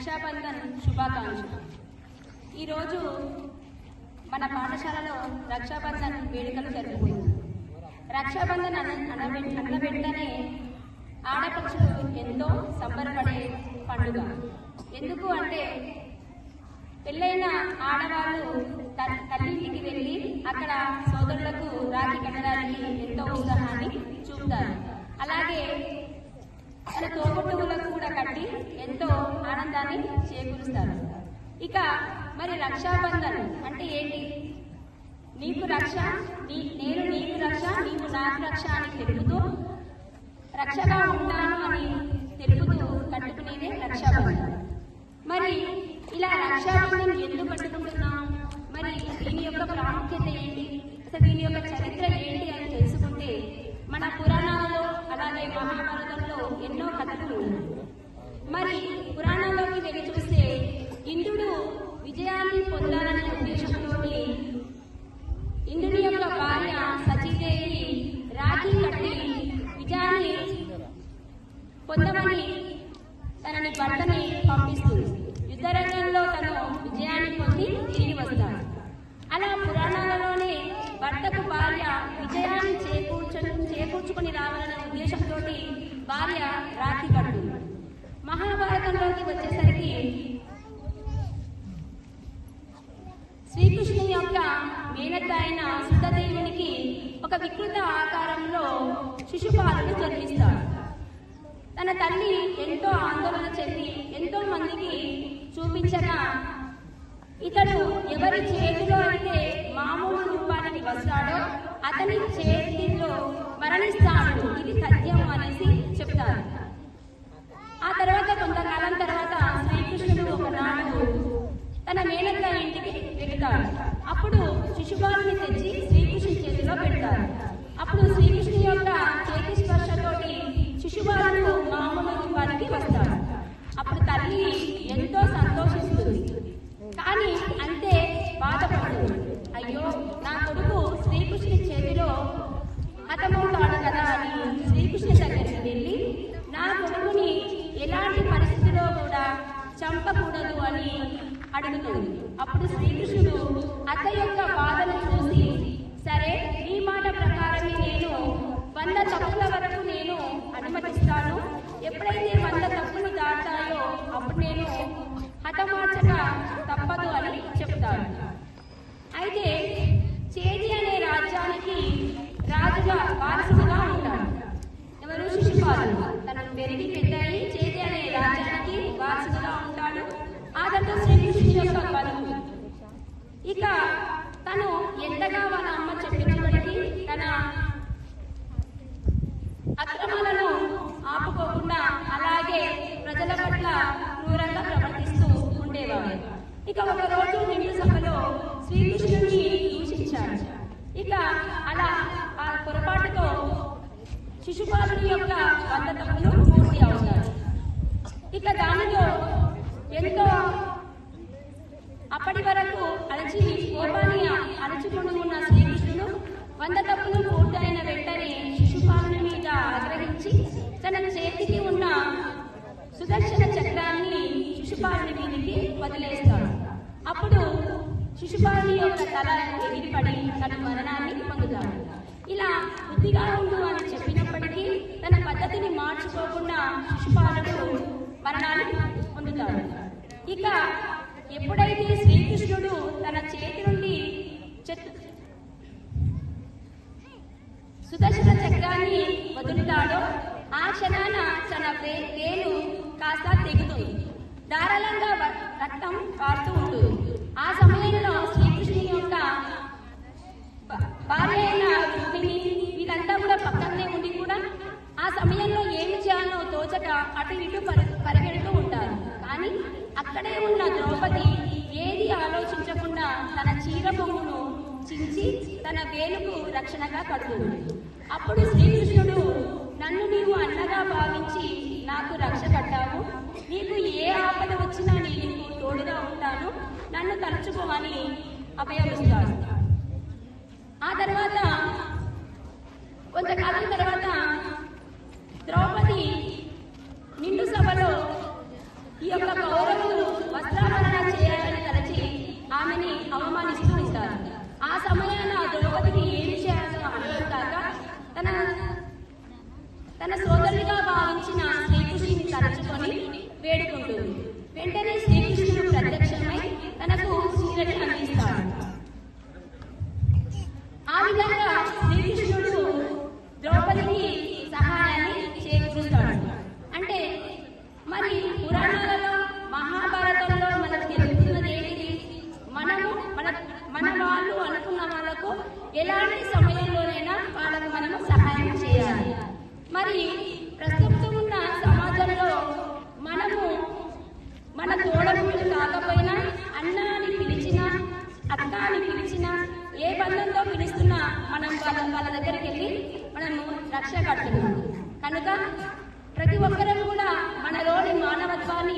రక్షాబంధన్ శుభాకాంక్షలు. ఈరోజు మన పాఠశాలలో రక్షాబంధన్ వేడుకలు జరుపుకుంది రక్షాబంధన్ అనబె అన్న వెంటనే ఎంతో సంబరపడే పండుగ. ఎందుకు అంటే పెళ్ళైన ఆడవాళ్ళు త- తల్లింటికి వెళ్ళి అక్కడ సోదరులకు రాఖీ కట్టడానికి ఎంతో ఉత్సాహాన్ని చూపుతారు అలాగే తన కట్టి ఎంతో ఆనందాన్ని చేకూరుస్తారు. ఇక మరి రక్షాబంధన్ అంటే ఏంటి? నీకు రక్ష నీ నేను నీకు రక్ష నీవు నాకు రక్ష అని తెలుపుతూ రక్షగా ఉంటాను అని తెలుపుతూ కట్టుకునేదే రక్షాబంధన్. మరి ఇలా రక్షాబంధన్ ఎందుకు కట్టుకుంటున్నాం? మరి దీని యొక్క ప్రాముఖ్యత ఏంటి? అసలు దీని యొక్క చరిత్ర ఏంటి అని తెలుసుకుంటే మన పురాణాలలో అలాగే మహాభారతంలో ఎన్నో కథలు ఉన్నాయి. పొందమని తనని భర్తని పంపిస్తుంది. యుద్ధరంగంలో తను విజయాన్ని పొంది తిరిగి వస్తాడు. అలా పురాణాలలోనే భర్తకు భార్య విజయాన్ని చేకూర్చ చేకూర్చుకుని రావాలనే ఉద్దేశంతో భార్య రాఖీ కడుతుంది. మహాభారతంలోకి వచ్చేసరికి శ్రీకృష్ణుని యొక్క మేనత్త అయిన సుతదేవునికి ఒక వికృత ఆకారంలో శిశుపాలను జన్మిస్తాడు. తన తల్లి ఎంతో ఆందోళన చెంది ఎంతో మందికి చూపించగా ఇతడు ఎవరి చేతిలో అయితే మామూలు రూపానికి వస్తాడో అతని చేతిలో మరణిస్తాడు. ఇది సత్యం అనేసి చెప్తారు. ఆ తర్వాత కొంతకాలం తర్వాత శ్రీకృష్ణుడు ఒకనాడు తన మేనత్త ఇంటికి వెళ్తాడు. అప్పుడు శిశుపాలుని తెచ్చి శ్రీకృష్ణుడి చేతిలో పెడతారు. అప్పుడు శ్రీ యొక్క చేతి స్పర్శతోటి శిశుపాలుడు మామూలు రూపానికి వస్తాడు అప్పుడు తల్లి ఎంతో సంతోషిస్తుంది కానీ అంతే బాధపడుతుంది అయ్యో నా కొడుకు శ్రీకృష్ణుని చేతిలో హతమవుతాడు కదా అని శ్రీకృష్ణుని దగ్గరికి వెళ్ళి నా కొడుకుని ఎలాంటి పరిస్థితిలో కూడా చంపకూడదు అని అడుగుతుంది అప్పుడు శ్రీకృష్ణుడు అత్త యొక్క బాధను చూసి సరే నీ మాట ప్రకారం నేను వంద తప్పుల వరకు నేను అనుమతిస్తాను. ఎప్పుడైతే వంద తప్పులు దాటాయో అప్పుడు నేను హతమార్చక తప్పదు అని చెప్తాడు. అయితే చేది అనే రాజ్యానికి రాజుగా వారసుడుగా ఉంటాడు. ఎవరు? శిశుపాలు తనను పెరిగి పెద్దయి చేది అనే రాజ్యానికి వారసుడుగా ఉంటాడు ఆ తర్వాత శ్రీకృష్ణుని యొక్క బలువు ఇక తను ఎంతగా వాళ్ళ అమ్మ చెప్పినప్పటికీ తన అక్రమాలను ఆపుకోకుండా అలాగే ప్రజల పట్ల క్రూరంగా ప్రవర్తిస్తూ ఉండేవారు. ఇక ఒక రోజు నిండు సభలో శ్రీకృష్ణుని దూషించాడు ఇక అలా ఆ పొరపాటుతో శిశుపాలుని యొక్క వంద తప్పులు పూర్తి అవుతాడు ఇక దానిలో ఎంతో అప్పటి వరకు అలచి కోపాన్ని అణచుకుని ఉన్న శ్రీకృష్ణుడు వంద తప్పులు పూర్తయిన వెంటనే శిశుపాలుని మీద ఆగ్రహించి తన చేతికి ఉన్న సుదర్శన చక్రాన్ని శిశుపాలుని మీదకి వదిలేస్తాడు. అప్పుడు శిశుపాలుని యొక్క తల ఎగిరిపడి తన మరణాన్ని పొందుతాడు. ఇలా బుద్ధిగా ఉండు అని చెప్పినప్పటికీ తన పద్ధతిని మార్చుకోకుండా శిశుపాలుడు మరణాన్ని పొందుతాడు. ఇక ఎప్పుడైతే శ్రీకృష్ణుడు తన చేతి నుండి సుదర్శన చక్రాన్ని వదులుతాడో ఆ క్షణాన తన వేలు కాస్త తెగుతుంది. ధారాళంగా రక్తం పారుతూ ఉంటుంది. ఆ సమయంలో శ్రీకృష్ణుని యొక్క భార్య అయిన రుక్మిణి వీళ్ళంతా కూడా పక్కనే ఉండి కూడా ఆ సమయంలో ఏమి చేయాలో తోచక అటు ఇటు పరిగెడుతూ అక్కడే ఉన్న ద్రౌపది ఏది ఆలోచించకుండా తన చీర బొమ్మును చించి తన వేలుకు రక్షణగా కడుతుంది. అప్పుడు శ్రీకృష్ణుడు నన్ను నీవు అన్నగా భావించి నాకు రక్ష కట్టావు. నీకు ఏ ఆపద వచ్చినా నేను నీకు తోడుగా ఉంటాను. నన్ను తలుచుకోమని అభయమిస్తాడు. ఉంటుంది వెంటనే శ్రీకృష్ణుడు ప్రత్యక్షమై తనకు సీరని అందిస్తాడు ఆ విధంగా శ్రీకృష్ణుడు ద్రౌపదికి సహాయాన్ని చేకూరుస్తాడు. అంటే మరి పురాణాలలో మహాభారతంలో మనకు తెలుస్తున్నది ఏంటి మనము మన మన వాళ్ళు అనుకున్న వాళ్ళకు ఎలాంటి సమయంలోనైనా వాళ్ళకు మనము సహాయం చేయాలి. మరి ప్రస్తుతం మన తోడబుట్టులు కాకపోయినా అన్న అని పిలిచినా అక్క అని పిలిచినా ఏ బంధంతో పిలుస్తున్నా మనం వాళ్ళ వాళ్ళ దగ్గరికి వెళ్ళి మనము రక్ష కడుతున్నాం కనుక ప్రతి ఒక్కరం కూడా మనలోని మానవత్వాన్ని